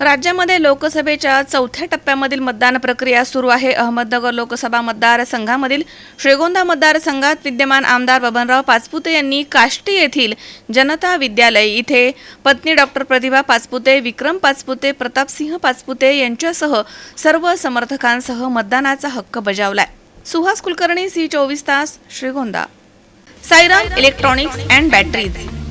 राज्यामध्ये लोकसभेच्या चौथ्या टप्प्यामधील मतदान प्रक्रिया सुरू आहे. अहमदनगर लोकसभा मतदारसंघामधील श्रीगोंदा मतदारसंघात विद्यमान आमदार बबनराव पाचपुते यांनी काष्टी येथील जनता विद्यालय इथे पत्नी डॉक्टर प्रतिभा पाचपुते विक्रम पाचपुते प्रतापसिंह पाचपुते यांच्यासह सर्व समर्थकांसह मतदानाचा हक्क बजावलाय. सुहास कुलकर्णी सी चोवीस तास Shrigonda. Sairam electronics and batteries.